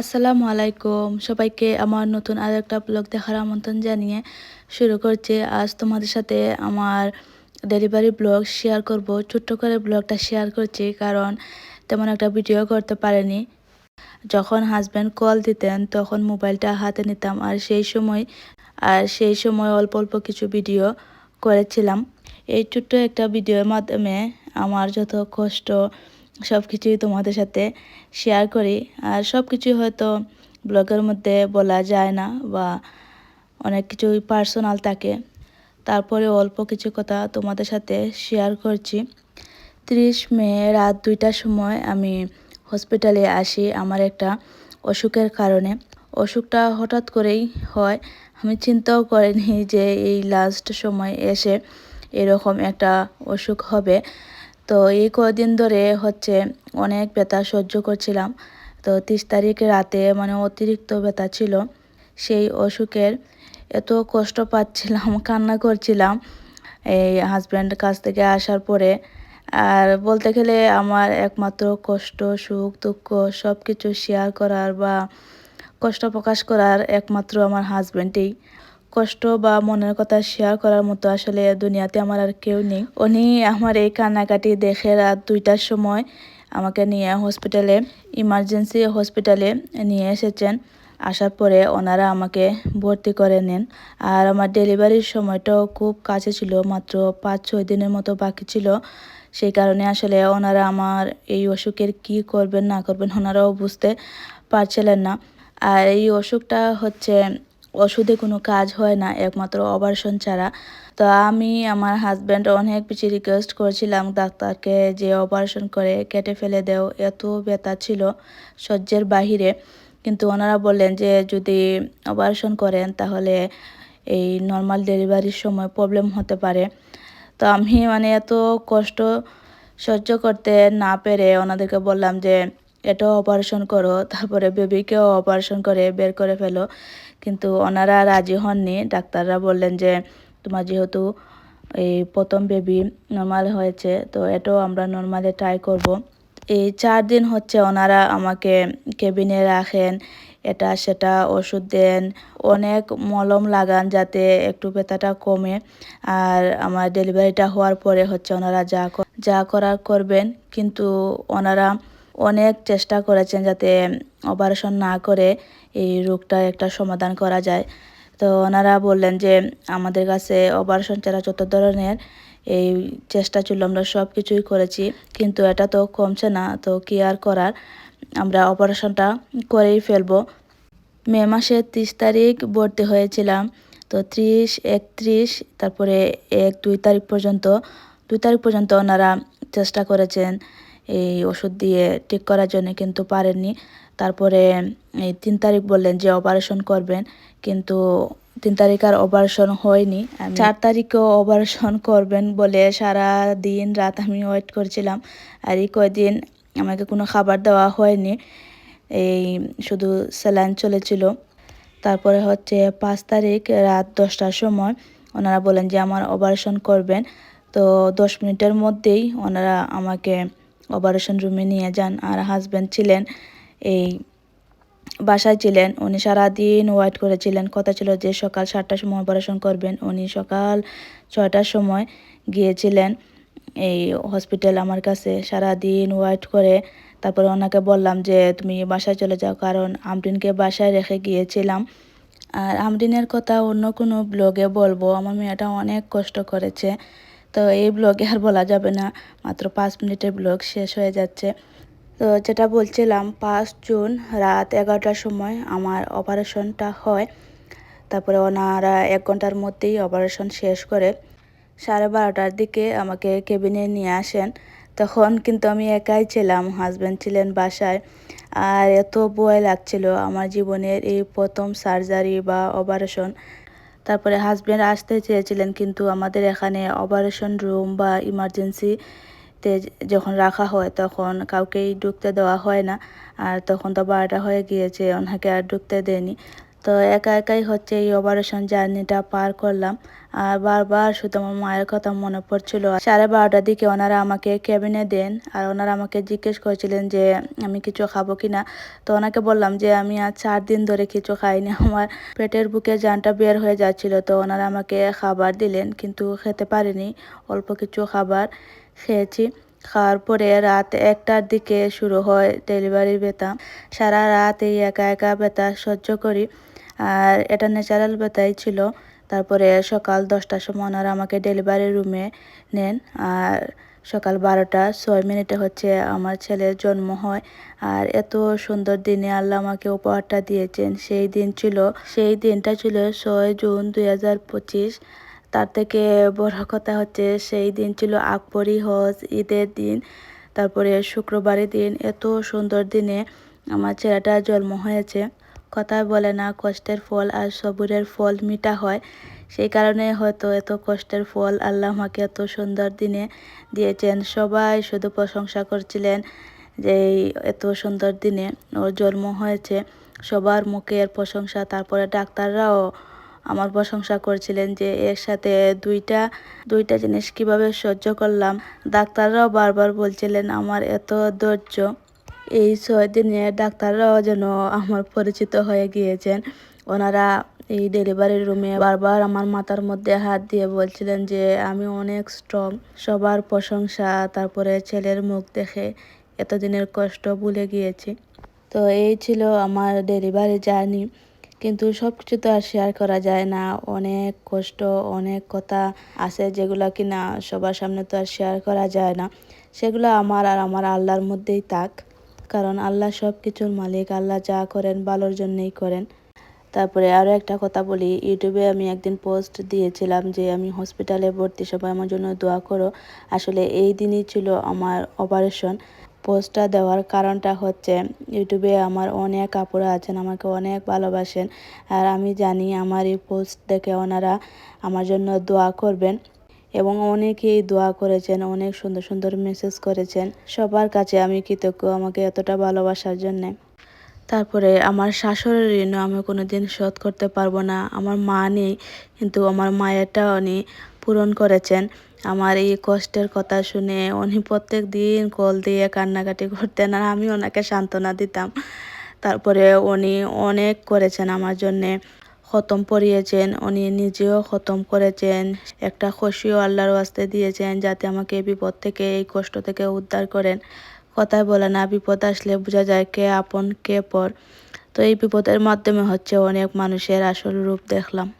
আসসালামু আলাইকুম। সবাইকে আমার নতুন আর একটা ব্লগ দেখার আমন্ত্রণ জানিয়ে শুরু করছি। আজ তোমাদের সাথে আমার ডেলিভারি ব্লগ শেয়ার করব। ছোট্ট করে ব্লগটা শেয়ার করছি কারণ তেমন একটা ভিডিও করতে পারেনি। যখন হাজব্যান্ড কল দিতেন তখন মোবাইলটা হাতে নিতাম। আর সেই সময় আর সেই সময় অল্প অল্প কিছু ভিডিও করেছিলাম। এই ছোট্ট একটা ভিডিওর মাধ্যমে আমার যত কষ্ট সব কিছুই তোমাদের সাথে শেয়ার করি। আর সব কিছুই হয়তো ব্লগের মধ্যে বলা যায় না বা অনেক কিছুই পার্সোনাল থাকে। তারপরে অল্প কিছু কথা তোমাদের সাথে শেয়ার করছি। ত্রিশ মে রাত দুইটার সময় আমি হসপিটালে আসি আমার একটা অসুখের কারণে। অসুখটা হঠাৎ করেই হয় আমি চিন্তাও করিনি যে এই লাস্ট সময় এসে এরকম একটা অসুখ হবে। তো এই কদিন ধরে হচ্ছে অনেক ব্যথা সহ্য করছিলাম। তো তিরিশ তারিখ রাতে মানে অতিরিক্ত ব্যথা ছিল। সেই অসুখের এত কষ্ট পাচ্ছিলাম, কান্না করছিলাম এই হাজব্যান্ড কাছ থেকে আসার পরে। আর বলতে গেলে আমার একমাত্র কষ্ট, সুখ, দুঃখ সব কিছু শেয়ার করার বা কষ্ট প্রকাশ করার একমাত্র আমার হাজব্যান্ডেই কষ্ট বা মনের কথা শেয়ার করার মতো আসলে দুনিয়াতে আমার আর কেউ নেই। উনি আমার এই কান্নাকাটি দেখে রাত দুইটার সময় আমাকে নিয়ে হসপিটালে ইমার্জেন্সি হসপিটালে নিয়ে এসেছেন। আসার পরে ওনারা আমাকে ভর্তি করে নেন। আর আমার ডেলিভারির সময়টাও খুব কাছে ছিল, মাত্র পাঁচ ছয় দিনের মতো বাকি ছিল। সেই কারণে আসলে ওনারা আমার এই অসুখের কি করবেন, না করবেন ওনারাও বুঝতে পারছিলেন না। আর এই অসুখটা হচ্ছে ওষুধে কোনো কাজ হয় না, একমাত্র অপারেশন ছাড়া। তো আমি আমার হাজব্যান্ড অনেক বেশি রিকোয়েস্ট করেছিলাম, ডাক্তারকে যে অপারেশন করে কেটে ফেলে দেও, এত ব্যথা ছিল সহ্যের বাহিরে। কিন্তু ওনারা বললেন যে যদি অপারেশন করেন তাহলে এই নর্মাল ডেলিভারির সময় প্রবলেম হতে পারে। তো আমি মানে এত কষ্ট সহ্য করতে না পেরে ওনাদেরকে বললাম যে এটাও অপারেশন করো, তারপরে বেবিকেও অপারেশন করে, বের করে ফেলো। কিন্তু ওনারা রাজি হননি। ডাক্তাররা বললেন যে, তোমার যেহেতু এই প্রথম বেবি নর্মাল হয়েছে, তো এটাও আমরা নর্মালে ট্রাই করব। এই চার দিন হচ্ছে ওনারা আমাকে কেবিনে রাখেন, এটা সেটা ওষুধ দেন। অনেক মলম লাগান যাতে একটু ব্যথাটা কমে। আর আমার ডেলিভারিটা হওয়ার পরে হচ্ছে ওনারা যা যা করার করবেন। কিন্তু ওনারা অনেক চেষ্টা করেছেন যাতে অপারেশন না করে এই রোগটা একটা সমাধান করা যায়। তো ওনারা বললেন যে, আমাদের কাছে অপারেশন ছাড়া যত ধরনের এই চেষ্টা ছিল, আমরা সব কিছুই করেছি, কিন্তু এটা তো কমছে না, তো কি আর করার? আমরা অপারেশনটা করেই ফেলব। মে মাসের তিরিশ তারিখ ভর্তি হয়েছিলাম, তো ত্রিশ, একত্রিশ, তারপরে এক, দুই তারিখ পর্যন্ত, দুই তারিখ পর্যন্ত ওনারা চেষ্টা করেছেন। এই ওষুধ দিয়ে ঠিক করার জন্য কিন্তু পারেননি। তারপরে এই তিন তারিখ বললেন যে অপারেশন করবেন, কিন্তু তিন তারিখ আর অপারেশন হয়নি। চার তারিখেও অপারেশন করবেন বলে সারা দিন রাত আমি ওয়েট করছিলাম, আর এই কয়দিন আমাকে কোনো খাবার দেওয়া হয়নি। এই শুধু স্যালাইন চলেছিল। তারপরে হচ্ছে পাঁচ তারিখ রাত দশটার সময় ওনারা বলেন যে আমার অপারেশন করবেন। তো দশ মিনিটের মধ্যেই ওনারা আমাকে অপারেশন রুমে নিয়ে যান। আর হাজব্যান্ড ছিলেন, এই বাসায় ছিলেন, উনি সারাদিন ওয়েট করেছিলেন। কথা ছিল যে সকাল সাতটার সময় অপারেশন করবেন। উনি সকাল ছয়টার সময় গিয়েছিলেন, এই হসপিটাল আমার কাছে। সারাদিন ওয়েট করে তারপরে ওনাকে বললাম যে, তুমি বাসায় চলে যাও, কারণ আমরিনকে বাসায় রেখে গিয়েছিলাম। আর আমরিনের কথা অন্য কোনো ব্লগে বলব। আমার মেয়েটা অনেক কষ্ট করেছে। তো এই ব্লগে আর বলা যাবে না। মাত্র পাঁচ মিনিটের ব্লগ শেষ হয়ে যাচ্ছে। তো যেটা বলছিলাম, পাঁচ জুন রাত এগারোটার সময় আমার অপারেশনটা হয়। তারপরে ওনারা এক ঘণ্টার মধ্যেই অপারেশন শেষ করে। সাড়ে বারোটার দিকে আমাকে কেবিনে নিয়ে আসেন। তখন কিন্তু আমি একাই ছিলাম হাজব্যান্ড ছিলেন বাসায়। আর এত ভয় লাগছিল আমার জীবনের এই প্রথম সার্জারি বা অপারেশন তারপরে হাজব্যান্ড আসতে চেয়েছিলেন কিন্তু আমাদের এখানে অপারেশন রুম বা ইমার্জেন্সিতে যখন রাখা হয় তখন কাউকেই ঢুকতে দেওয়া হয় না। আর তখন তো বারোটা হয়ে গিয়েছে, ওনাকে আর ঢুকতে দেয়নি। তো একা একাই হচ্ছে এই অপারেশন জার্নিটা পার করলাম। আর বারবার শুধু আমার মায়ের কথা মনে পড়ছিল। সাড়ে বারোটার দিকে ওনারা আমাকে ক্যাবিনে দেন আর ওনারা আমাকে জিজ্ঞেস করেছিলেন যে, আমি কিছু খাব কিনা তো ওনাকে বললাম যে, আমি আজ চার দিন ধরে কিছু খাইনি। আমার পেটের বুকে জানটা বের হয়ে যাচ্ছিল। তো ওনারা আমাকে খাবার দিলেন, কিন্তু খেতে পারিনি। অল্প কিছু খাবার খেয়েছি। খাওয়ার পরে রাত একটার দিকে শুরু হয় ডেলিভারির ব্যথা সারা রাত এই একা একা ব্যথা সহ্য করি। আর এটা ন্যাচারাল ব্যথাই ছিল। তারপরে সকাল দশটার সময় ওনারা আমাকে ডেলিভারি রুমে নেন। আর সকাল বারোটা, ছয় মিনিটে হচ্ছে আমার ছেলের জন্ম হয়। আর এত সুন্দর দিনে আল্লাহ আমাকে উপহারটা দিয়েছেন। সেই দিন ছিল, সেই দিনটা ছিল ছয় জুন দুই হাজার পঁচিশ। তার থেকে বড় কথা হচ্ছে সেই দিন ছিল আকবরী হজ, ঈদের দিন, তারপরে শুক্রবারের দিন। এত সুন্দর দিনে আমার ছেলেটা জন্ম হয়েছে। কথায় বলে না, কষ্টের ফল আর সবুরের ফল মিটা হয়। সেই কারণে হয়তো এত কষ্টের ফল আল্লাহ আমাকে এত সুন্দর দিনে দিয়েছেন। সবাই শুধু প্রশংসা করছিলেন যে এত সুন্দর দিনে ওর জন্ম হয়েছে। সবার মুখের প্রশংসা, তারপরে ডাক্তাররাও আমার প্রশংসা করছিলেন যে এর সাথে দুইটা দুইটা জিনিস কীভাবে সহ্য করলাম। ডাক্তাররাও বারবার বলছিলেন, আমার এত ধৈর্য। এই ছয় দিনে ডাক্তাররাও যেন আমার পরিচিত হয়ে গিয়েছেন। ওনারা এই ডেলিভারি রুমে বারবার আমার মাথার মধ্যে হাত দিয়ে বলছিলেন যে, আমি অনেক স্ট্রং সবার প্রশংসা, তারপরে ছেলের মুখ দেখে এতদিনের কষ্ট ভুলে গিয়েছি। তো এই ছিল আমার ডেলিভারি জার্নি কিন্তু সব কিছু তো আর শেয়ার করা যায় না। অনেক কষ্ট, অনেক কথা আছে যেগুলো কি না সবার সামনে তো আর শেয়ার করা যায় না। সেগুলো আমার আর আমার আল্লাহর মধ্যেই থাক। কারণ আল্লাহ সব কিছুর মালিক, আল্লাহ যা করেন ভালোর জন্যই করেন। তারপরে আরও একটা কথা বলি, ইউটিউবে আমি একদিন পোস্ট দিয়েছিলাম যে, আমি হসপিটালে ভর্তি, সবাই আমার জন্য দোয়া করো। আসলে এই দিনই ছিল আমার অপারেশন পোস্টটা দেওয়ার কারণটা হচ্ছে, ইউটিউবে আমার অনেক আপুরা আছেন, আমাকে অনেক ভালোবাসেন। আর আমি জানি আমার এই পোস্ট দেখে ওনারা আমার জন্য দোয়া করবেন এবং অনেকেই দোয়া করেছেন, অনেক সুন্দর সুন্দর মেসেজ করেছেন। সবার কাছে আমি কৃতজ্ঞ আমাকে এতটা ভালোবাসার জন্যে। তারপরে আমার শাশুড়ির ঋণও আমি কোনো দিন শোধ করতে পারব না। আমার মা নেই, কিন্তু আমার মায়েরটা উনি পূরণ করেছেন। আমার এই কষ্টের কথা শুনে উনি প্রত্যেক দিন কল দিয়ে কান্নাকাটি করতেন আর আমি ওনাকে সান্ত্বনা দিতাম। তারপরে উনি অনেক করেছেন আমার জন্যে। খতম পড়িয়েছেন, উনি নিজেও খতম করেছেন। একটা খুশিও আল্লাহর ওয়াস্তে দিয়েছেন যাতে আমাকে বিপদ থেকে, এই কষ্ট থেকে উদ্ধার করেন। কথায় বলে না, বিপদ আসলে বোঝা যায় কে আপন, কে পর। তো এই বিপদের মাধ্যমে হচ্ছে অনেক মানুষের আসল রূপ দেখলাম।